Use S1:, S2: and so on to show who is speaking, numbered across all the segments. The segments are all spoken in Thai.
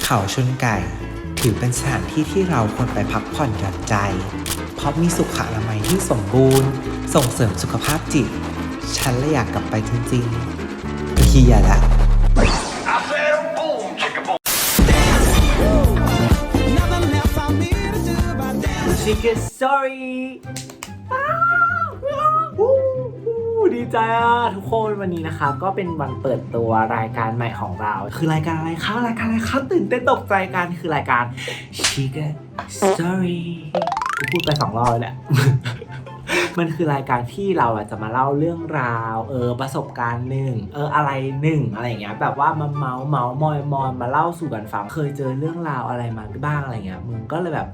S1: เขาชนไก่ ถือเป็นสถานที่ที่เราควรไปพักผ่อนหย่อนใจ เพราะมีสุขอนามัยที่สมบูรณ์ ส่งเสริมสุขภาพจิต ฉันเลยอยากกลับไปจริงๆเฮียละ
S2: I said boom, chicka
S3: ดีใจอะทุกคนวันนี้นะคะ ก็เป็นวันเปิดตัวรายการใหม่ของเรา คือรายการอะไรคะรายการอะไรคะตื่นเต้นตกใจกันคือรายการ Chicken Story กูพูดไปสองรอบแล้วแหละ มันคือรายการที่เราอะจะมาเล่าเรื่องราว เออประสบการณ์หนึ่งเอออะไรหนึ่งอะไรอย่างเงี้ยแบบว่ามาเมาเมาส์มอยมอยมาเล่าสู่กันฟังเคยเจอเรื่องราวอะไรมาบ้างอะไรเงี้ยมึงก็เลยแบบ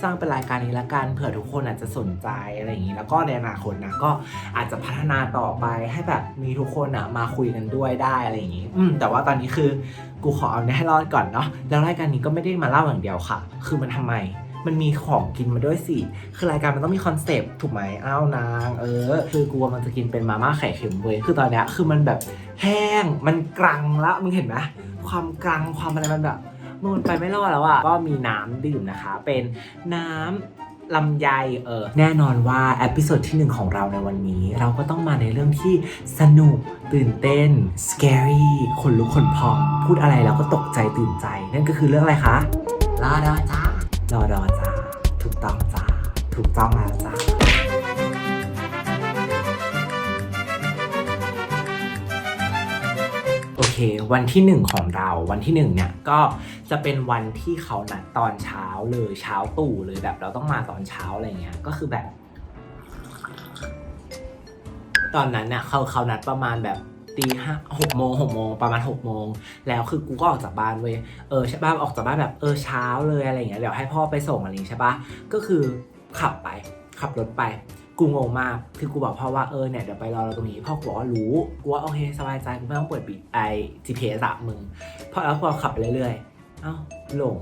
S3: สร้างเป็นรายการนี้ละกันเผื่อทุกคนอาจจะสนใจอะไรอย่างงี้แล้วก็ในอนาคตนะก็อาจจะพัฒนาต่อไปให้แบบมีทุกคนอะมาคุยกันด้วยได้อะไรอย่างงี้อืมแต่ว่าตอนนี้คือกูขอเอาเนี่ยให้รอดก่อนเนาะแล้วรายการนี้ก็ไม่ได้มาเล่าอย่างเดียวค่ะ คือมันทำไม มันมีของกินมาด้วยสิ คือรายการมันต้องมีคอนเซปต์ถูกไหมอ้าวนาง เออ คือกูว่ามันจะกินเป็นมาม่าไข่เค็มเว้ย คือตอนเนี้ยคือมันแบบแห้ง มันกรังละมึงเห็นไหมความกรังความอะไรมันแบบมันไปไม่รอดแล้วอะ ก็มีน้ำดื่มนะคะ เป็นน้ำลำไยเออแน่นอนว่าเอพิโซดที่หนึ่งของเราในวันนี้ เราก็ต้องมาในเรื่องที่สนุกตื่นเต้น scary ขนลุกขนพอง พูดอะไรแล้วก็ตกใจตื่นใจ นั่นก็คือเรื่องอะไรคะรอดอจ้า รอดอจ้าถูกต้องจ้าถูกต้องแล้วจ้าโอเค วันที่หนึ่งของเราวันที่หนึ่งเนี่ย ก็จะเป็นวันที่เขานัดตอนเช้าเลยเช้าตู่เลยแบบเราต้องมาตอนเช้าอะไรเงี้ยก็คือแบบ ตอนนั้นเนี่ยเขาเขานัดประมาณแบบ ตีห้าหกโมงหกโมงประมาณหกโมงแล้วคือกูก็ออกจากบ้านเว้ยเออใช่ป่ะออกจากบ้านแบบเออเช้าเลยอะไรอย่างเงี้ยเดี๋ยวให้พ่อไปส่งอะไรอย่างงี้ใช่ป่ะก็คือขับไปขับรถไปกูงงมากคือกูบอกพ่อว่าเออเนี่ยเดี๋ยวไปรอเราตรงนี้พ่อกูบอกว่ารู้กูว่าโอเคสบายใจกูไม่ต้องเปิดปิดไอ GPS อะมึงพอแล้วพอขับไปเรื่อยๆเอ้าหลง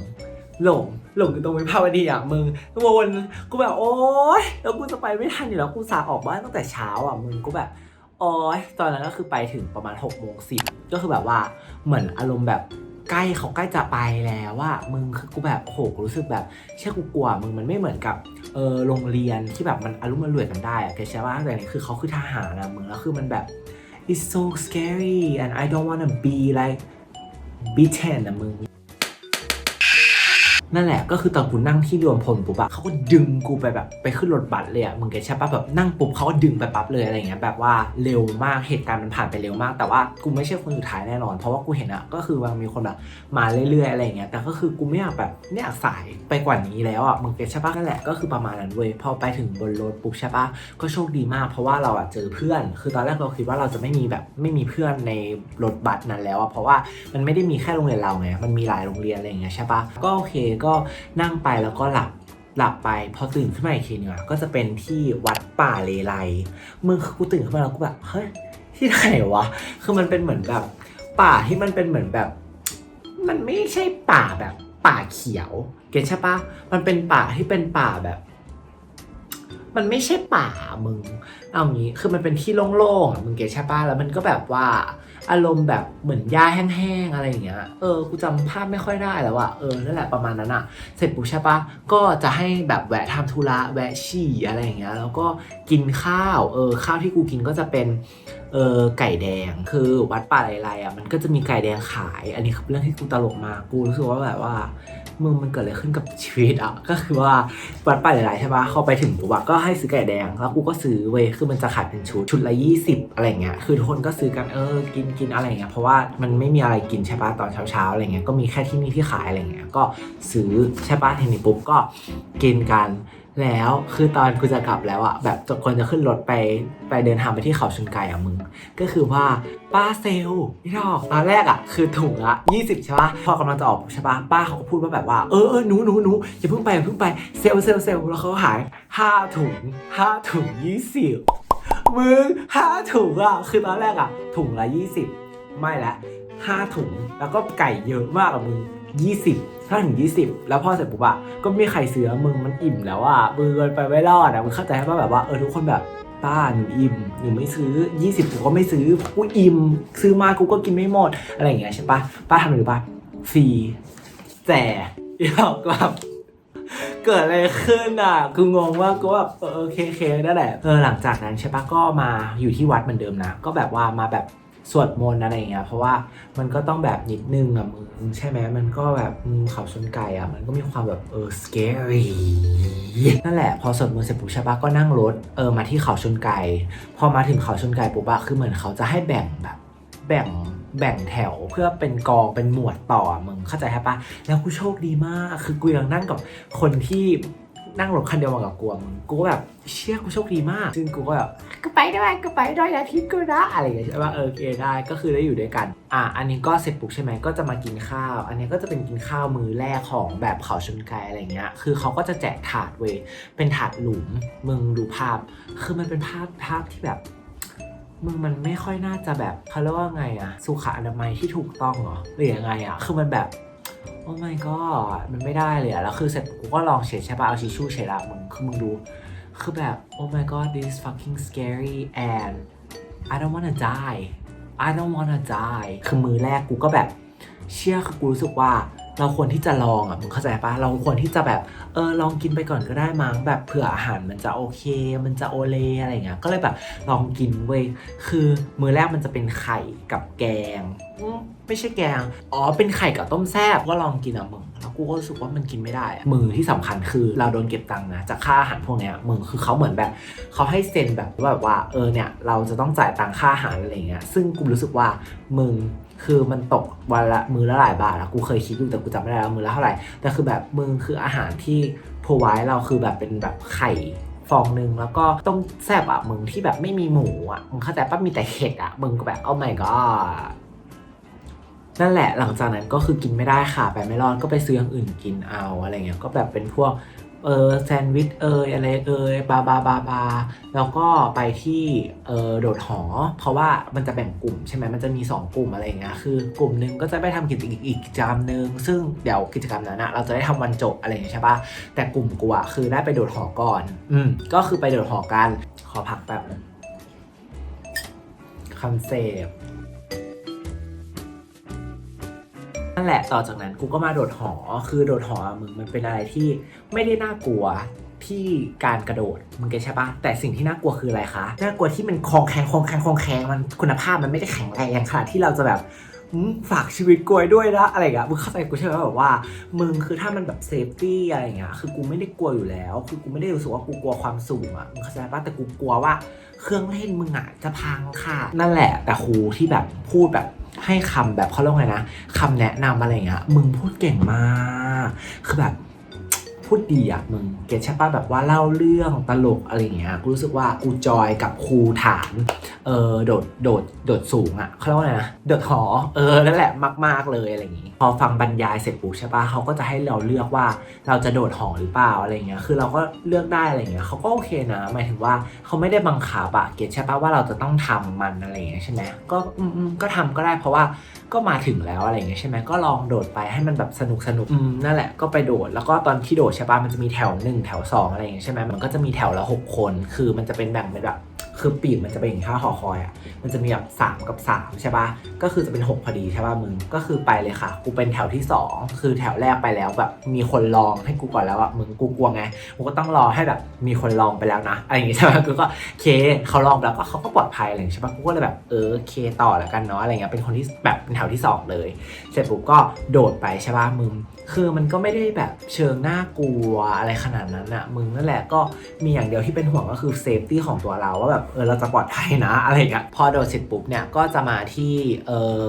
S3: หลงหลงอยู่ตรงวิภาวดีอะมึงวนกูแบบโอ๊ยแล้วกูจะไปไม่ทันอยู่แล้วกูสาออกบ้านตั้งแต่เช้าอะมึงกูแบบ โอ๊ยตอนนั้นก็คือไปถึงประมาณ6กโมงสิก็คือแบบว่าเหมือนอารมณ์แบบใกล้เขาใกล้จะไปแล้วว่ามึงคือกูแบบโหกูรู้สึกแบบเชื่อกูกลัวมึงมันไม่เหมือนกับเออโรงเรียนที่แบบมันอารมณ์มันรวยกันได้อะแกใช่ป่ะแต่นี่คือเขาคือทหารนะมึงแล้วคือมันแบบ it's so scary and I don't wanna be like beaten อะมึง นั่นแหละก็คือตอนกูนั่งที่รวมพลปุ๊บอะเขาก็ดึงกูไปแบบไปขึ้นรถบัสเลยอะมึงเก็ตใช่ปะแบบนั่งปุ๊บเขาก็ดึงไปปั๊บเลยอะไรเงี้ยแบบว่าเร็วมากเหตุการณ์มันผ่านไปเร็วมาก แต่ว่ากูไม่ใช่คนสุดท้ายแน่นอน เพราะว่ากูเห็นอะก็คือมันมีคนแบบมาเรื่อยๆอะไรเงี้ยแต่ก็คือกูไม่อยากแบบไม่อยากสายไปกว่านี้แล้วอะมึงเก็ตใช่ปะนั่นแหละก็คือประมาณนั้นเว้ยพอไปถึงบนรถปุ๊บใช่ปะก็โชคดีมาก เพราะว่าเราอะเจอเพื่อน คือตอนแรกเราคิดว่าเราจะไม่มีแบบไม่มีเพื่อนในรถบัสนั้นแล้วอะเพราะว่ามันไม่ได้มีแค่โรงเรียนเราไงมันมีหลายโรงเรียนอะไรเงี้ยใช่ปะก็โอเคก็นั่งไปแล้วก็หลับหลับไปพอตื่นขึ้นมาอีกทีนึงอะก็จะเป็นที่วัดป่าเลไลมึงคือกูตื่นขึ้นมาแล้วกูแบบเฮ้ยที่ไหนวะคือมันเป็นเหมือนแบบ ป่าที่มันเป็นเหมือนแบบ มันไม่ใช่ป่าแบบ ป่าเขียว เก็ตใช่ปะมันเป็นป่าที่เป็นป่าแบบ มันไม่ใช่ป่ามึง เอางี้ คือมันเป็นที่โล่งๆอะมึงเก็ตใช่ปะแล้วมันก็แบบว่า อารมณ์แบบเหมือนหญ้าแห้งๆอะไรอย่างเงี้ย เออ กูจำภาพไม่ค่อยได้แล้วอะเออ นั่นแหละประมาณนั้นอะเสร็จปุ๊บใช่ปะก็จะให้แบบแวะทำธุระ แวะฉี่อะไรอย่างเงี้ย แล้วก็กินข้าว เออ ข้าวที่กูกินก็จะเป็น เออ ไก่แดง คือวัดป่าไรๆอะมันก็จะมีไก่แดงขาย อันนี้คือเรื่องที่กูตลกมากกูรู้สึกว่าแบบว่า มึงมันเกิดอะไรขึ้นกับชีวิตอะ ก็คือว่าวัดป่าหลายๆใช่ปะเข้าไปถึงปุ๊บอะก็ให้ซื้อไก่แดง แล้วกูก็ซื้อเว้ยคือมันจะขายเป็นชุดชุดละ 20 อะไรเงี้ยคือทุกคนก็ซื้อกันเออกินกินอะไรเงี้ยเพราะว่ามันไม่มีอะไรกินใช่ปะตอนเช้าๆอะไรเงี้ยก็มีแค่ที่นี่ที่ขายอะไรเงี้ยก็ซื้อใช่ปะทีนี้ปุ๊บก็กินกัน แล้วคือตอนกูจะกลับแล้วอะแบบทุกคนจะขึ้นรถไปไปเดินทางไปที่เขาชุนไก่อะมึง ก็คือว่าป้าเซลลพี่ดอกตอนแรกอะคือถุงละ20 ใช่ปะพอกำลังจะออกใช่ปะป้าเขาก็พูดว่าแบบว่าเออเออหนูหนูหนูอย่าเพิ่งไปอย่าเพิ่งไปเซลเซลเซลลแล้วเขาหาย5ถุง5ถุง20มึง5ถุงอะคือตอนแรกอะถุงละ 20 ไม่ละ5ถุงแล้วก็ไก่เยอะมากอะมึง 20ถ้าถึง 20 แล้วพอเสร็จปุ๊บอะก็ไม่มีใครซื้อมึงมันอิ่มแล้วอะมือมันไปไม่รอดอะมึงเข้าใจป่ะแบบว่าเออทุกคนแบบป้าหนูอิ่มหนูไม่ซื้อ 20กูก็ไม่ซื้อกูอิ่มซื้อมากูก็กินไม่หมดอะไรอย่างเงี้ยใช่ปะป้าทำหรือปะฟรีแต่อยากแบบเกิดอะไรขึ้นอะคืองงว่ากกูแบบเออโอเคโอเคนั่นแหละเออหลังจากนั้นใช่ปะก็มาอยู่ที่วัดเหมือนเดิมนะ ก็แบบว่ามาแบบ สวดมนต์อะไรอย่างเงี้ยเพราะว่ามันก็ต้องแบบนิดนึงอะมึงใช่ไหมมันก็แบบเขาชนไก่อะมันก็มีความแบบเออ scary นั่นแหละพอสวดมนต์เสร็จปุ๊บใช่ปะก็นั่งรถเออมาที่เขาชนไก่พอมาถึงเขาชนไก่ปุ๊บอะคือเหมือนเขาจะให้แบ่งแบบแบ่งแบ่งแถวเพื่อเป็นกองเป็นหมวดต่อมึงเข้าใจใช่ปะแล้วกูโชคดีมากคือกูยังนั่งกับคนที่ นั่งรถคันเดียวมากับกูอะมึงกูก็แบบเชี่ยกูโชคดีมาก ซึ่งกูก็แบบก็ไปด้วยก็ไปด้วยอย่าทิ้งกูนะอะไรอย่างเงี้ยใช่ปะเออโอเคได้ก็คือได้อยู่ด้วยกัน อะอันนี้ก็เสร็จปุ๊บใช่ไหมก็จะมากินข้าว อันนี้ก็จะเป็นกินข้าวมื้อแรกของแบบเขาชนไก่อะไรเงี้ยคือเขาก็จะแจกถาดเว้ยเป็นถาดหลุมมึงดูภาพ คือมันเป็นภาพภาพที่แบบมึงมันไม่ค่อยน่าจะแบบเขาเรียกว่าไงอะสุขอนามัยที่ถูกต้องเหรอหรือยังไงอะคือมันแบบ โอ้ my god มันไม่ได้เลยอะแล้วคือเสร็จกูก็ลองเช็ดใช่ปะเอาชิชชู่เช็ดอะมึงคือมึงดูคือแบบ oh my god this is fucking scary and I don't wanna die I don't wanna die คือมือแรกกูก็แบบ เชื่อคือกูรู้สึกว่า เราควรที่จะลองอะมึงเข้าใจปะเราควรที่จะแบบเออลองกินไปก่อนก็ได้มั้งแบบเผื่ออาหารมันจะโอเค มันจะโอเลอะไรเงี้ยก็เลยแบบลองกินเว้ยคือมือแรกมันจะเป็นไข่กับแกงอืมไม่ใช่แกง อ๋อ เป็นไข่กับต้มแซ่บก็ลองกินอะมึง แล้วกูก็รู้สึกว่ามันกินไม่ได้ มือที่สำคัญคือเราโดนเก็บตังค์นะ จากค่าอาหารพวกเนี้ยมึงคือเขาเหมือนแบบเขาให้เซ็นแบบว่าแบบว่า เออเนี่ย เราจะต้องจ่ายตังค่าอาหารอะไรเงี้ย ซึ่งกูรู้สึกว่ามึง คือมันตกวันละมือละหลายบาทอะกูเคยคิดอยู่แต่กูจำไม่ได้แล้วมือละเท่าไหร่แต่คือแบบมึงคืออาหารที่พอไว้เราคือแบบเป็นแบบไข่ฟองหนึ่งแล้วก็ต้มแซ่บอะมึงที่แบบไม่มีหมูอะมึงเข้าใจปะมีแต่เห็ดอะมึงก็แบบ oh my god นั่นแหละหลังจากนั้นก็คือกินไม่ได้ค่ะ ไปไม่รอดก็ไปซื้ออย่างอื่นกินเอาอะไรเงี้ยก็แบบเป็นพวก เออแซนด์วิชเอยอะไรเอยบาบาบาบาแล้วก็ไปที่เออโดดหอ เพราะว่ามันจะแบ่งกลุ่มใช่ไหมมันจะมี 2 กลุ่มอะไรอย่างเงี้ยคือกลุ่มหนึ่งก็จะไปทำกิจอีกอีกกิจกรรมหนึ่งซึ่งเดี๋ยวกิจกรรมนั้นนะเราจะได้ทำวันจบอะไรอย่างเงี้ยใช่ปะแต่กลุ่มกูอะคือได้ไปโดดหอก่อน อืมก็คือไปโดดหอกันขอพักแป๊บนึงคำเซปต์ นั่นแหละต่อจากนั้นกูก็มาโดดหอคือโดดหออะมึงมันเป็นอะไรที่ไม่ได้น่ากลัวที่การกระโดดมึงเก็ตใช่ปะแต่สิ่งที่น่ากลัวคืออะไรคะน่ากลัวที่มันคลองแคงคลองแคงคลองแคงมันคุณภาพมันไม่ได้แข็งแรงขนาดที่เราจะแบบฝากชีวิตกลัวด้วยนะอะไรอย่างเงี้ยมึงเข้าใจกูใช่ไหมแบบว่า มึงคือถ้ามันแบบเซฟตี้อะไรอย่างเงี้ยคือกูไม่ได้กลัวอยู่แล้ว คือกูไม่ได้รู้สึกว่ากูกลัวความสูงอะมึงเข้าใจปะแต่กูกลัวว่าเครื่องเล่นมึงอะจะพังค่ะ นั่นแหละ แต่ครูที่แบบพูดแบบ ให้คำแบบเขาเรียกไงนะคำแนะนำอะไรเงี้ยมึงพูดเก่งมากคือแบบ พูดดีอะมึงเก็ตใช่ปะแบบว่าเล่าเรื่องตลกอะไรเงี้ยกูรู้สึกว่ากูจอยกับครูฐานเออโดดโดดโดดสูงอะเขาเรียกว่าไงนะโดดหอเออนั่นแหละมาก ๆเลยอะไรอย่างงี้ พอฟังบรรยายเสร็จปุ๊บใช่ปะเขาก็จะให้เราเลือกว่าเราจะโดดหอหรือเปล่าอะไรเงี้ยคือเราก็เลือกได้อะไรเงี้ยเขาก็โอเคนะหมายถึงว่าเขาไม่ได้บังคับอะเก็ตใช่ปะว่าเราจะต้องทำมันอะไรเงี้ยใช่ไหมก็อืมก็ทำก็ได้เพราะว่าก็มาถึงแล้วอะไรเงี้ยใช่ไหมก็ลองโดดไปให้มันแบบสนุกสนุกอืมนั่นแหละก็ไปโดดแล้วก็ตอนที่โดดใช่ปะมันจะมีแถวหนึ่งแถวสองอะไรอย่างเงี้ยใช่ไหมมันก็จะมีแถวละหกคน คือมันจะเป็นแบ่งเป็นแบบ คือปีกมันจะเป็นอย่างท่าหอคอยอะ มันจะมีแบบสามกับสามใช่ปะก็คือจะเป็นหกพอดีใช่ปะมึง ก็คือไปเลยค่ะ กูเป็นแถวที่สองคือแถวแรกไปแล้วแบบมีคนลองให้กูก่อนแล้วอะมึงกูกลัวไง กูก็ต้องรอให้แบบมีคนลองไปแล้วนะ อะไรอย่างงี้ใช่ปะกูก็เคเขาลองแล้วก็เขาก็ปลอดภัยอะไรอย่างงี้ใช่ปะกูก็เลยแบบเออเคต่อแล้วกันเนาะอะไรเงี้ย เป็นคนที่แบบเป็นแถวที่สองเลย เสร็จปุ๊บก็โดดไปใช่ป่ะมึงคือมันก็ไม่ได้แบบเชิงน่ากลัวอะไรขนาดนั้นอะมึงนั่นแหละก็มีอย่างเดียวที่เป็นห่วงก็คือเซฟตี้ของตัวเราว่าแบบเออเราจะปลอดภัยนะอะไรเงี้ยพอโดดเสร็จปุ๊บเนี่ยก็จะมาที่เออ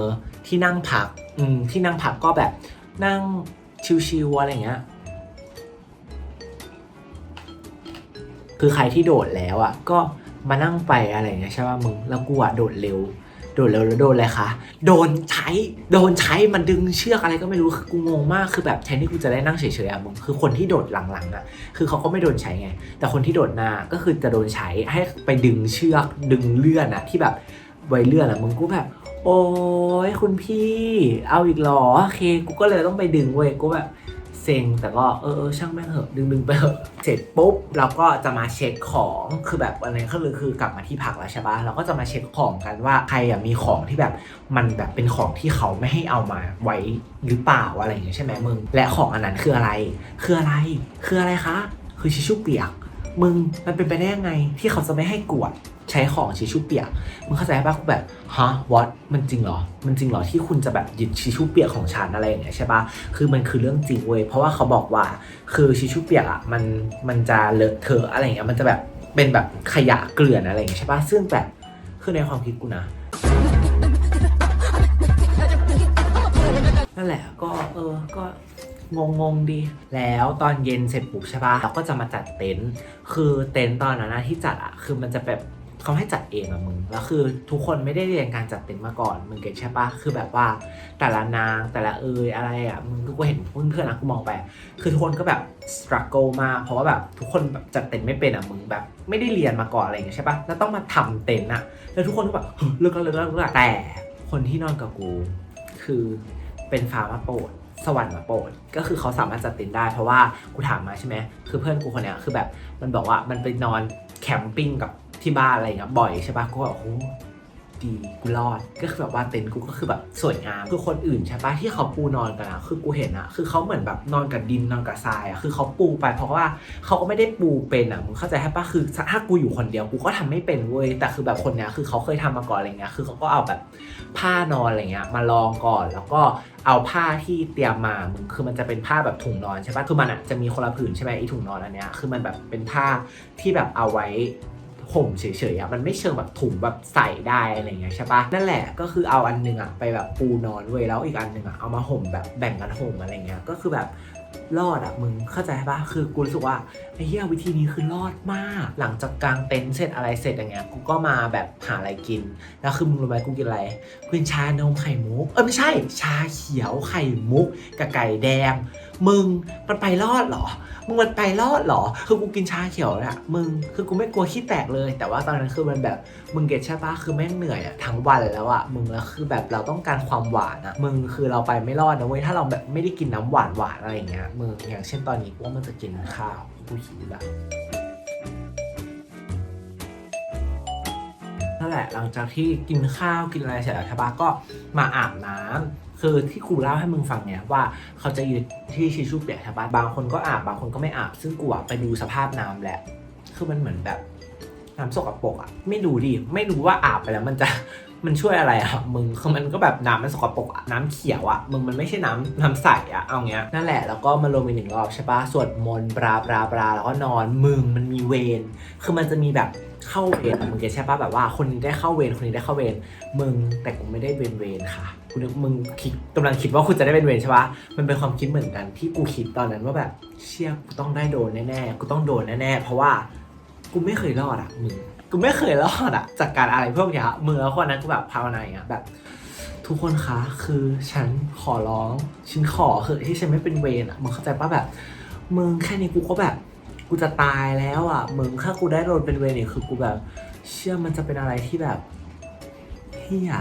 S3: ที่นั่งพักอืมที่นั่งพักก็แบบนั่งชิวๆอะไรเงี้ยคือใครที่โดดแล้วอะก็มานั่งไปอะไรเงี้ยใช่ป่ะมึงแล้วกูอะโดดเร็ว โดดเร็วแล้วโดนอะไรคะโดนใช้โดนใช้มันดึงเชือกอะไรก็ไม่รู้คือกูงงมากคือแบบแทนที่กูจะได้นั่งเฉยๆอะมึงคือคนที่โดดหลังๆอะคือเขาก็ไม่โดนใช้ไง แต่คนที่โดดหน้าก็คือจะโดนใช้ให้ไปดึงเชือกดึงเลื่อนอะที่แบบไวเลื่อนอะมึงกูแบบ โอ้ยคุณพี่ เอาอีกหรอโอเคกูก็เลยต้องไปดึงเว้ยกูแบบ เซ็งแต่ก็เออเออช่างแม่งเหอะดึงดึงไปเหอะเสร็จปุ๊บเราก็จะมาเช็คของคือแบบอะไรก็เลยคือกลับมาที่พักแล้วใช่ปะเราก็จะมาเช็คของกันว่าใครอะมีของที่แบบมันแบบเป็นของที่เขาไม่ให้เอามาไว้หรือเปล่าอะไรอย่างเงี้ยใช่ไหมมึง และของอันนั้นคืออะไร คืออะไร คืออะไรคะ คือชิชชู่เปียก มึงมันเป็นไปได้ยังไง ที่เขาจะไม่ให้กวดใช้ของชิชชูเปียกมึงเข้าใจปะกูแบบฮะวอตมันจริงเหรอ มันจริงเหรอที่คุณจะแบบหยิบชิชชูเปียกของฉันอะไรอย่างเงี้ยใช่ปะคือมันคือเรื่องจริงเว้ยเพราะว่าเขาบอกว่าคือชิชชูเปียกอะมันมันจะเลอะเทอะอะไรอย่างเงี้ยมันจะแบบเป็นแบบขยะเกลื่อนอะไรอย่างเงี้ยใช่ปะซึ่งแบบคือในความคิดกูนะนั่นแหละก็เออก็ งงงดี แล้วตอนเย็นเสร็จปุ๊บใช่ปะเราก็จะมาจัดเต็นท์คือเต็นท์ตอนนั้นนะที่จัดอะคือมันจะแบบเขาให้จัดเองอะมึง แล้วคือทุกคนไม่ได้เรียนการจัดเต็นท์มาก่อน มึงเก็ตใช่ปะคือแบบว่าแต่ละนางแต่ละเอยอะไรอะมึงกูเห็นเพื่อนๆนะกูมองไป คือทุกคนก็แบบ struggle มาก เพราะว่าแบบทุกคนแบบจัดเต็นท์ไม่เป็นอะมึงแบบไม่ได้เรียนมาก่อนอะไรอย่างเงี้ยใช่ปะแล้วต้องมาทำเต็นท์อะแล้วทุกคนก็แบบเลิกแล้วเลิกแล้วเลิกแต่คนที่นอนกับกู คือเป็นฟ้ามาโปรด สวรรค์มาโปรดก็คือเขาสามารถจัดเต็นท์ได้เพราะว่ากูถามมาใช่ไหมคือเพื่อนกูคนเนี้ยคือแบบมันบอกว่ามันไปนอนแคมปิ้งกับที่บ้านอะไรเงี้ยบ่อยใช่ปะกูก็โอ้โห ดีกูรอด ก็คือแบบว่าเต็นท์กูก็คือแบบสวยงามคือคนอื่นใช่ปะที่เขาปูนอนกันอะคือกูเห็นอะคือเขาเหมือนแบบนอนกับดินนอนกับทรายอะคือเขาปูไปเพราะว่าเขาก็ไม่ได้ปูเป็นอะมึงเข้าใจใช่ปะคือถ้ากูอยู่คนเดียวกูก็ทำไม่เป็นเว้ยแต่คือแบบคนเนี้ยคือเขาเคยทำมาก่อนอะไรเงี้ยคือเขาก็เอาแบบผ้านอนอะไรเงี้ยมาลองก่อนแล้วก็เอาผ้าที่เตรียมมามึงคือมันจะเป็นผ้าแบบถุงนอนใช่ปะคือมันอะจะมีคนละผืนใช่ไหมไอถุงนอนอันเนี้ยคือมันแบบเป็นผ้าที่แบบเอาไว้ ห่มเฉยๆอะมันไม่เชิงแบบถุงแบบใส่ได้อะไรเงี้ยใช่ปะนั่นแหละก็คือเอาอันหนึงอะไปแบบปูนอนเว้ยแล้วอีกอันหนึงอะเอามาห่มแบบแบ่งกันห่มอะไรเงี้ยก็คือแบบรอดอะมึงเข้าใจปะคือกูรู้สึกว่าไอ้เหี้ยวิธีนี้คือรอดมาก หลังจากกางเต็นท์เสร็จอะไรเสร็จอย่างเงี้ยกูก็มาแบบหาอะไรกิน แล้วคือมึงรู้ไหมกูกินอะไรกูกินชานมไข่มุกเออไม่ใช่ ชาเขียวไข่มุกกับไก่แดง มึงมันไปรอดเหรอ มึงมันไปรอดเหรอ คือกูกินชาเขียวนะมึง คือกูไม่กลัวขี้แตกเลย แต่ว่าตอนนั้นคือมันแบบ มึงเก็ตใช่ปะคือแม่งเหนื่อยอะทั้งวันแล้วอะมึงแล้วคือแบบเราต้องการความหวานอะมึงคือเราไปไม่รอดนะเว้ย ถ้าเราแบบไม่ได้กินน้ำหวานหวานอะไรอย่างเงี้ย มึงอย่างเช่นตอนนี้กูว่ามันจะกินข้าวกูหิวล้วนั่นแหละหลังจากที่กินข้าวกินอะไรเสร็จแล้วใช่ปะก็มาอาบน้ำ คือที่ครูเล่าให้มึงฟังเนี่ยว่าเขาจะยืนที่ชิชชู่เปียกใช่ปะบางคนก็อาบบางคนก็ไม่อาบซึ่งกูอะไปดูสภาพน้ำแหละ คือมันเหมือนแบบน้ำสกปรกอะไม่รู้ดิไม่รู้ว่าอาบไปแล้วมันจะมันช่วยอะไรอะมึงคือมันก็แบบน้ำมันสกปรกอะน้ำเขียวอะมึงมันไม่ใช่น้ำน้ำใสอะเอาเงี้ยนั่นแหละแล้วก็มาลงอีกหนึ่งรอบใช่ปะสวดมนต์บราบราบราแล้วก็นอนมึงมันมีเวรคือมันจะมีแบบ เข้าเวรมึงเก็ตใช่ปะแบบว่าคนนี้ได้เข้าเวรคนนี้ได้เข้าเวรมึงแต่กูไม่ได้เป็นเวรค่ะกูนึกมึงคิดกำลังคิดว่าคุณจะได้เป็นเวรใช่ปะมันเป็นความคิดเหมือนกันที่กูคิดตอนนั้นว่าแบบเชี่ยกูต้องได้โดนแน่ๆกูต้องโดนแน่ๆเพราะว่ากูไม่เคยรอดอะมึงกูไม่เคยรอดอะจากการอะไรพวกเนี้ยมือแล้วคนนั้นกูแบบภาวนาอย่างเงี้ยแบบทุกคนคะคือฉันขอร้องฉันขอเถอะที่ฉันไม่เป็นเวรอะมึงเข้าใจปะแบบมึงแค่นี้กูก็แบบ กูจะตายแล้วอะมึงถ้ากูได้โดนเป็นเวรเนี่ยคือกูแบบ เชื่อมันจะเป็นอะไรที่แบบเฮีย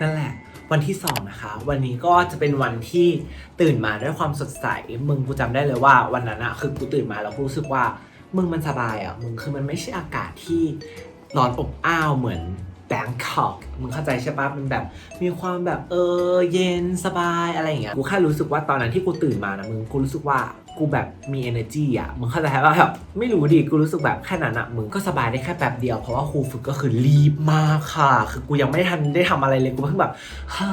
S3: นั่นแหละ วันที่สองนะคะ วันนี้ก็จะเป็นวันที่ตื่นมาด้วยความสดใส มึงกูจำได้เลยว่าวันนั้นอะคือกูตื่นมาแล้วกูรู้สึกว่ามึงมันสบายอะมึงคือมันไม่ใช่อากาศที่ร้อนอบอ้าวเหมือน แบงคอกมึงเข้าใจใช่ปะมันแบบ มีความแบบเออเย็นสบายอะไรอย่างเงี้ยกูแค่รู้สึกว่าตอนนั้นที่กูตื่นมานะมึงกูรู้สึกว่า กูแบบมี energy อะ มึงเข้าใจป่ะแบบไม่รู้ดิกูรู้สึกแบบแค่นั้นอะมึงก็สบายได้แค่แป๊บเดียวเพราะว่าครูฝึกก็คือรีบมากค่ะ คือกูยังไม่ทันได้ทำอะไรเลยกูเพิ่งแบบฮ่า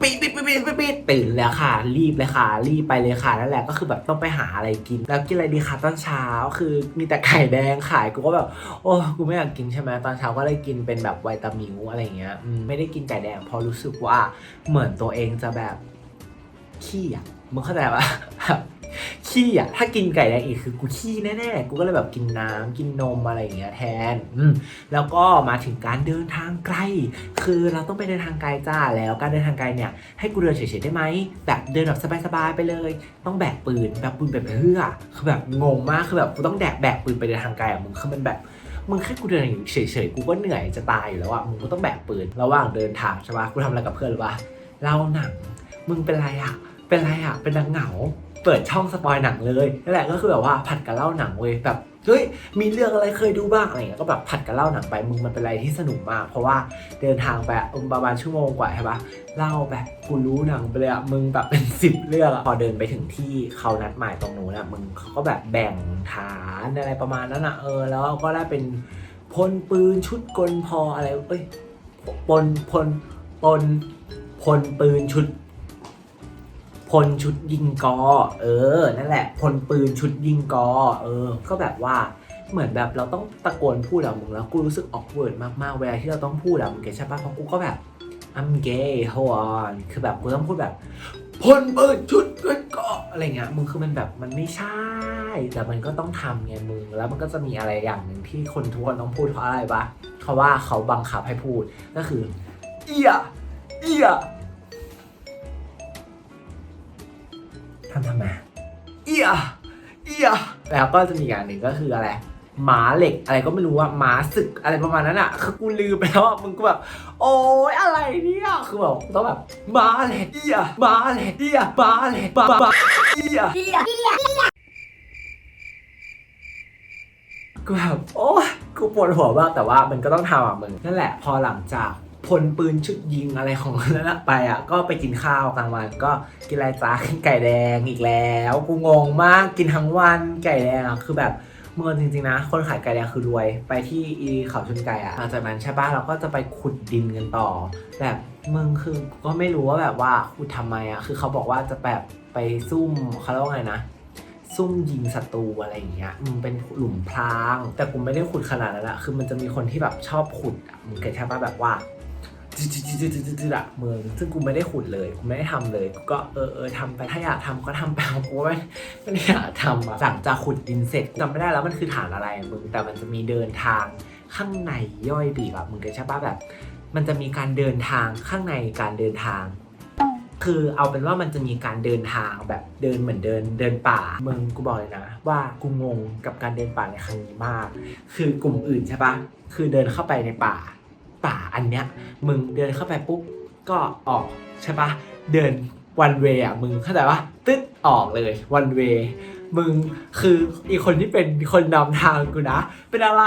S3: ปิดปิดปิดปิดปิดปิดตื่นแล้วค่ะ รีบเลยค่ะ รีบไปเลยค่ะนั่นแหละก็คือแบบต้องไปหาอะไรกิน แล้วกินอะไรดีคะตอนเช้าคือมีแต่ไข่แดงขายกูก็แบบโอ้กูไม่อยากกินใช่ไหมตอนเช้าก็เลยกินเป็นแบบวิตามิวอะไรเงี้ยอืมไม่ได้กินไก่แดงเพราะรู้สึกว่าเหมือนตัวเองจะแบบขี้อะมึงเข้าใจปะ ขี้อะถ้ากินไก่แดงอีกคือกูขี้แน่ๆ กูก็เลยแบบกินน้ำกินนมอะไรอย่างเงี้ยแทนอืแล้วก็มาถึงการเดินทางไกล คือเราต้องไปเดินทางไกลจ้าแล้วการเดินทางไกลเนี่ยให้กูเดินเฉยๆได้ไหมแบบเดินแบบสบายๆไปเลย ต้องแบกปืนแบบปืนแบบเพื่อคือแบบงงมากคือแบบกูต้องแดกแบกปืนไปเดินทางไกลอะมึงคือมันแบบมึงแค่กูเดินอยู่เฉยๆ กูก็เหนื่อยจะตายอยู่แล้วอะมึงก็ต้องแบกปืน ระหว่างเดินทางใช่ปะกูทำอะไรกับเพื่อนหรือปะเล่าหนัง มึงเป็นไรอะเป็นไรอะเป็นนางเหงา เปิดช่องสปอยหนังเลยนั่นแหละก็คือแบบว่าผัดกันเล่าหนังเว้ยแบบเฮ้ยมีเรื่องอะไรเคยดูบ้างอะไรเงี้ยก็แบบผัดกันเล่าหนังไปมึงมันเป็นอะไรที่สนุกมาก เพราะว่าเดินทางไปประมาณชั่วโมงกว่าใช่ปะเล่าแบบกูรู้หนังไปเลยอะมึงแบบเป็นสิบเรื่องอะพอเดินไปถึงที่เขานัดหมายตรงนู้นอะมึงเขาก็แบบแบ่งฐานอะไรประมาณนั้นอะเออแล้วก็ได้เป็นพลปืนชุดกลพออะไรเอ้ยปนพลปนพลปืนชุด พลชุดยิงกอ เออ นั่นแหละ พลปืนชุดยิงกอ เออ ก็แบบว่าเหมือนแบบเราต้องตะโกนพูดอะมึงแล้วกูรู้สึกออกเวิร์ดมากๆเวลาที่เราต้องพูดอะมึงเก็ตใช่ปะเพราะกูก็แบบ I'm gay hold on คือแบบกูต้องพูดแบบพลปืนชุดยิงกออะไรเงี้ยมึงคือมันแบบมันไม่ใช่ แต่มันก็ต้องทำไงมึงแล้วมันก็จะมีอะไรอย่างหนึ่งที่คนทุกคนต้องพูดเพราะอะไรปะเพราะว่าเขาบังคับให้พูดก็คือเอียเอีย ทำทำไมเอียเอียแล้วก็จะมีอย่างหนึ่งก็คืออะไรหมาเหล็กอะไรก็ไม่รู้ว่าหมาศึกอะไรประมาณนั้นอะคือกูลืมไปแล้วอะมึงก็แบบ โอ๊ยอะไรเนี่ยคือแบบต้องแบบหมาเหล็กเอียหมาเหล็กเอียหมาเหล็กหมาหมาเอียกูแบบโอ๊ยกูปวดหัวมากแต่ว่ามันก็ต้องทำอะมึงนั่นแหละพอหลังจาก พลปืนชุดยิงอะไรของมันนั้นอะไปอะก็ไปกินข้าวกลางวันก็กินอะไรจ้ากินไก่แดงอีกแล้ว กูงงมากกินทั้งวันไก่แดงอะคือแบบเมื่อจริงๆนะ คนขายไก่แดงคือรวยไปที่อีเขาชนไก่อะหลังจากนั้นใช่ป่ะเราก็จะไปขุดดินกันต่อ แบบมึงคือก็ไม่รู้ว่าแบบว่าขุดทำไมอะคือเขาบอกว่าจะแบบไปซุ่มเขาเรียกว่าไงนะซุ่มยิงศัตรูอะไรอย่างเงี้ยมึงเป็นหลุมพราง แต่กูไม่ได้ขุดขนาดนั้นอะคือมันจะมีคนที่แบบชอบขุดมึงเคยใช่ป่ะแบบว่า อะเมืองซึ่งกูไม่ได้ขุดเลยกูไม่ได้ทำเลยกูก็เออเออทำไปถ้าอยากทำก็ทำไปกูไม่ไม่ได้อยากทำอะหลังจากขุดดินเสร็จจำไม่ได้แล้วมันคือฐานอะไรมึงแต่มันจะมีเดินทางข้างในย่อยปีกอะมึงเคยใช่ปะแบบ มันจะมีการเดินทางข้างในการเดินทางคือเอาเป็นว่ามันจะมีการเดินทางแบบเดินเหมือนเดินเดินป่ามึงกูบอกเลยนะ ว่ากูงงกับการเดินป่าในครั้งนี้มาก คือกลุ่มอื่นใช่ปะคือเดินเข้าไปในป่า ป่าอันเนี้ยมึงเดินเข้าไปปุ๊บก็ออกใช่ปะเดินวันเวอะมึงเข้าใจปะตึ๊ดออกเลยวันเวมึงคืออีกคนที่เป็นคนนำทางกูนะ เป็นอะไร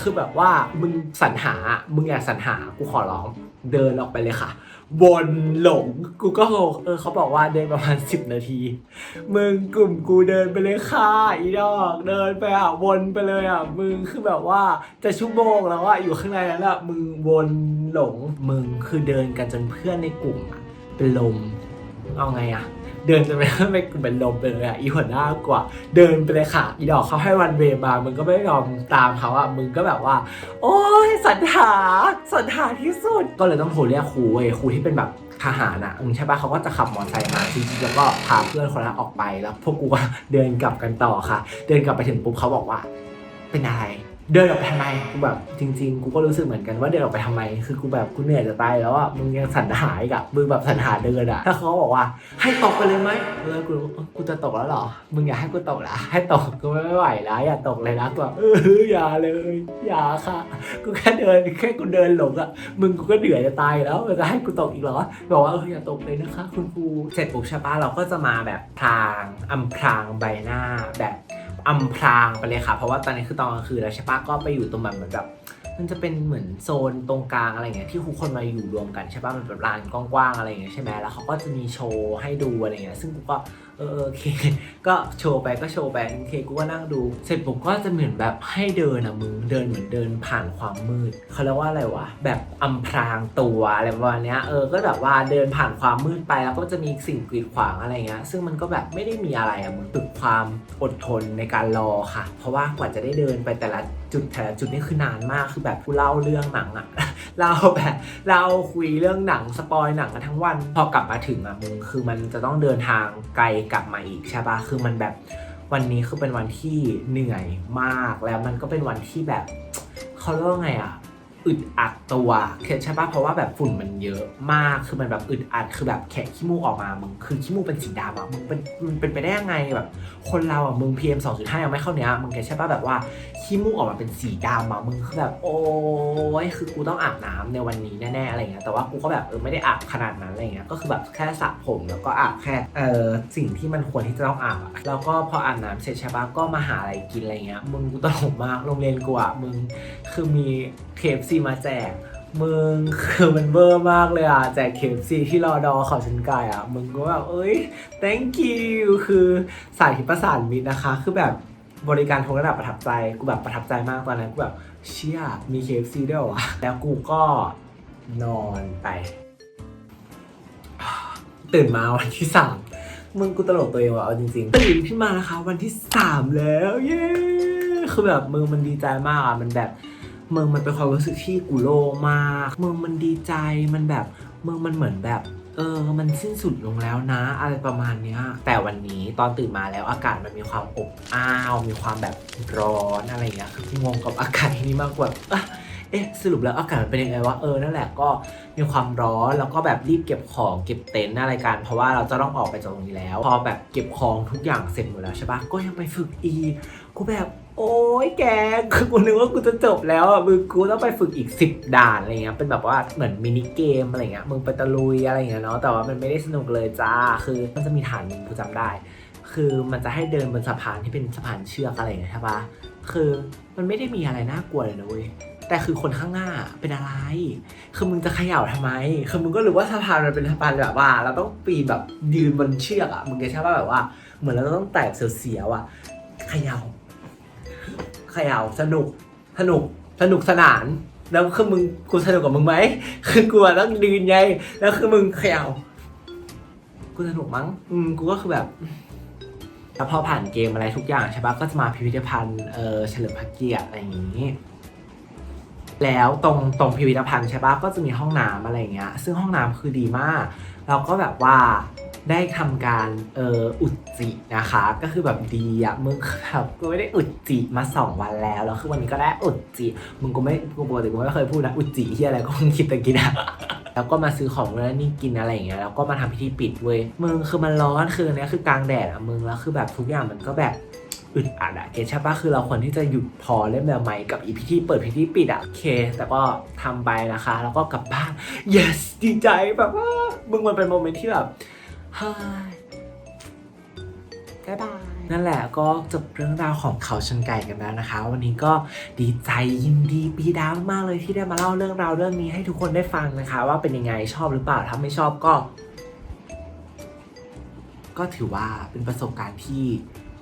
S3: คือแบบว่ามึงสรรหา มึงอยากสรรหากูขอร้องเดินออกไปเลยค่ะ วนหลง กูก็งงเออเขาบอกว่าเดินประมาณ 10 นาที มึงกลุ่มกูเดินไปเลยค่ะอีดอกเดินไปอะวนไปเลยอะมึงคือแบบว่าจะชั่วโมงแล้วอะอยู่ข้างในนั้นอะมึงวนหลงมึงคือเดินกันจนเพื่อนในกลุ่มอะเป็นลมเอาไงอะ เดินจนไปไม่เป็นลมไปเลยอะอีหัวหน้ากว่า เดินไปเลยค่ะ อีดอกเขาให้วันเวมามึงก็ไม่ยอมตามเขาอะมึงก็แบบว่า โอ้ยสรรหาสรรหาที่สุด ก็เลยต้องโทรเรียกครูเว้ยครูที่เป็นแบบทหารอะอืมใช่ปะเขาก็จะขับมอเตอร์ไซค์มาจริงๆแล้วก็พาเพื่อนคนนั้นออกไปแล้ว พวกกูก็เดินกลับกันต่อค่ะ เดินกลับไปถึงปุ๊บเขาบอกว่า เป็นอะไร เดินออกไปทำไมกูแบบจริง ๆ กูก็รู้สึกเหมือนกันว่าเดินออกไปทำไม คือกูแบบกูเหนื่อยจะตายแล้วอะมึงยังสรรหาอีกอะมึงแบบสรรหาเดินอะถ้าเขาบอกว่า ให้ตกไปเลยไหมเออกูเออกูจะตกแล้วเหรอมึงอยากให้กูตกเหรอให้ตกกูไม่ไหวแล้วอย่าตกเลยนะกูแบบเอออย่าเลยอย่าค่ะ กูแค่เดินแค่กูเดินหลงอะมึงกูก็เหนื่อยจะตายแล้วจะให้กูตกอีกเหรอบอกว่าเอออย่าตกเลยนะคะ คุณครูเสร็จปุ๊บใช่ปะเราก็จะมาแบบพรางอำพรางใบหน้าแบบ อำพรางไปเลยค่ะ เพราะว่าตอนนี้คือตอนกลางคืนแล้วใช่ปะก็ไปอยู่ตรงแบบเหมือนแบบมันจะเป็นเหมือนโซนตรงกลางอะไรเงี้ยที่ทุกคนมาอยู่รวมกันใช่ปะมันแบบลานกว้างๆอะไรเงี้ยใช่ไหมแล้วเขาก็จะมีโชว์ให้ดูอะไรเงี้ยซึ่งกูก็ ออโอเค ก็โชว์ไปก็โชว์ไปโอเคกูก็นั่งดู เสร็จปุ๊บก็จะเหมือนแบบให้เดินอะมึงเดินเหมือนเดินผ่านความมืดเขาเรียกว่าอะไรวะแบบอำพรางตัวอะไรประมาณเนี้ยเออก็แบบว่าเดินผ่านความมืดไปแล้วก็จะมีสิ่งกีดขวางอะไรเงี้ยซึ่งมันก็แบบไม่ได้มีอะไรอะมึงฝึกความอดทนในการรอค่ะ เพราะว่ากว่าจะได้เดินไปแต่ละจุดแต่ละจุดนี่คือนานมากคือแบบกูเล่าเรื่องหนังอะ เราแบบเราคุยเรื่องหนังสปอยหนังกันทั้งวัน พอกลับมาถึงอะมึงคือมันจะต้องเดินทางไกลกลับมาอีกใช่ปะคือมันแบบวันนี้คือเป็นวันที่เหนื่อยมากแล้วมันก็เป็นวันที่แบบเขาเรียกว่าไงอะ อึดอัดตัวเคใช่ปะเพราะว่าแบบฝุ่นมันเยอะมากคือมันแบบอึดอัดคือแบบแขกขี้มูกออกมามึงคือขี้มูกเป็นสีดำอะมึงเป็นมันเป็นไปได้ยังไงแบบคนเราอะมึง PM 2.5ยังไม่เข้าเนี้ยมึงแกใช่ปะแบบว่าขี้มูกออกมาเป็นสีดำอะมึงคือแบบโอ้ยคือกูต้องอาบน้ำในวันนี้แน่ๆอะไรเงี้ยแต่ว่ากูก็แบบเออไม่ได้อาบขนาดนั้นอะไรเงี้ยก็คือแบบแค่สระผมแล้วก็อาบแค่เออสิ่งที่มันควรที่จะต้องอาบอะแล้วก็พออาบน้ำเสร็จใช่ปะก็มาหาอะไรกินอะไรเงี้ยมึงกูตลกมากโรงเรียนกูอะมึงคือมี KFC มาแจก มึงคือมันเบอร์มากเลยอะ แจก KFC ที่รอดอเขาชันไก่อะ มึงก็แบบเอ้ย thank you คือสายที่ประสานมิตรนะคะ คือแบบบริการทุกระดับประทับใจ กูแบบประทับใจมากตอนนั้นกูแบบเชี่ยมี KFC ด้วยเหรอวะแล้วกูก็นอนไป ตื่นมาวันที่สามมึงกูตลกตัวเองว่ะเอาจริงๆ ตื่นขึ้นมานะคะ วันที่สามแล้ว เย้ คือแบบมึงมันดีใจมากอะ มันแบบ เมืองมันเป็นความรู้สึกที่กูโลมากเมืองมันดีใจมันแบบเมืองมันเหมือนแบบเออ มันสิ้นสุดลงแล้วนะ อะไรประมาณเนี้ย แต่วันนี้ตอนตื่นมาแล้วอากาศมันมีความอบอ้าว มีความแบบร้อนอะไรอย่างเงี้ย คืองงกับอากาศที่นี่มากกว่า เอ๊ะ สรุปแล้วอากาศมันเป็นยังไงวะ เออ นั่นแหละก็มีความร้อน แล้วก็แบบรีบเก็บของเก็บเต็นท์อะไรกัน เพราะว่าเราจะต้องออกไปจากตรงนี้แล้ว พอแบบเก็บของทุกอย่างเสร็จหมดแล้วใช่ปะก็ยังไปฝึกอีกกูแบบ โอ้ยแกคือกูนึกว่ากูจะจบแล้วอะมึงกูต้องไปฝึกอีก10ด่านอะไรเงี้ยเป็นแบบว่าเหมือนมินิเกมอะไรเงี้ยมึงไปตะลุยอะไรเงี้ยเนาะแต่ว่ามันไม่ได้สนุกเลยจ้าคือมันจะมีฐานหนึงกูจำได้ คือมันจะให้เดินบนสะพานที่เป็นสะพานเชือกอะไรเงี้ยใช่ปะคือมันไม่ได้มีอะไรน่ากลัวเลยนะเว้ยแต่คือคนข้างหน้าเป็นอะไร คือมึงจะเขย่าทำไม คือมึงก็รู้ว่าสะพานมันเป็นสะพานแบบว่า เราต้องปีนแบบยืนบนเชือกอะมึงก็ใช่ป่ะแบบว่า เหมือนเราต้องแตกเสียวๆอะเขย่า เขย่าสนุกสนุกสนุกสนาน แล้วคือมึงกูสนุกกับมึงไหมคือกูต้องยืนไงแล้วคือมึงเขย่ากูสนุกมั้ง อืมกูก็คือแบบแล้วพอผ่านเกมอะไรทุกอย่างใช่ปะก็จะมาพิพิธภัณฑ์เออเฉลิมพระเกียรติอะไรอย่างนี้ แล้วตรงตรงพิพิธภัณฑ์ใช่ปะก็จะมีห้องน้ำอะไรอย่างเงี้ย ซึ่งห้องน้ำคือดีมาก เราก็แบบว่า ได้ทำการเอออุจจินะคะ ก็คือแบบดีอะมึงแบบกูไม่ได้อุจจิมาสองวันแล้วแล้วคือวันนี้ก็ได้อุจจิมึงกูไม่กูปกติกูไม่เคยพูดนะอุจจิที่อะไรก็คงคิดแต่กินอะแล้วก็มาซื้อของแล้วนี่กินอะไรอย่างเงี้ยแล้วก็มาทำพิธีปิดเว้ยมึงคือมันร้อนคือเนี้ยคือกลางแดดอะมึงแล้วคือแบบทุกอย่างมันก็แบบอึดอัดอะเกตใช่ปะคือเราควรที่จะหยุดพอเล่นแบบไหมกับอีพิธีเปิดพิธีปิดอะโอเค แต่ก็ทำไปนะคะ แล้วก็กลับบ้าน yes ดีใจแบบว่ามึงมันเป็นโมเมนต์ที่แบบ เฮ้ยบ๊ายบาย นั่นแหละก็จบเรื่องราวของเขาชนไก่กันแล้วนะคะ วันนี้ก็ดีใจยินดีปีดาวมากเลยที่ได้มาเล่าเรื่องราวเรื่องนี้ให้ทุกคนได้ฟังนะคะ ว่าเป็นยังไงชอบหรือเปล่าถ้าไม่ชอบก็ ก็ถือว่าเป็นประสบการณ์ที่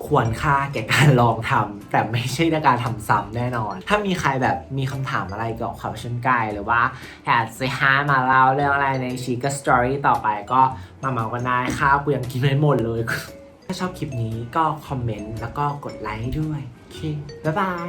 S3: ควรค่าแก่การลองทำแต่ไม่ใช่ในการทำซ้ำแน่นอน ถ้ามีใครแบบมีคำถามอะไรเกี่ยวกับเขาชนไก่หรือว่าอยากจะให้มาเล่าเรื่องอะไรในชีกสตอรี่ต่อไปก็มาเมากันได้ค่ะกูยังกินไม่หมดเลย ถ้าชอบคลิปนี้ก็คอมเมนต์แล้วก็กดไลค์ด้วยโอเคบ๊ายบาย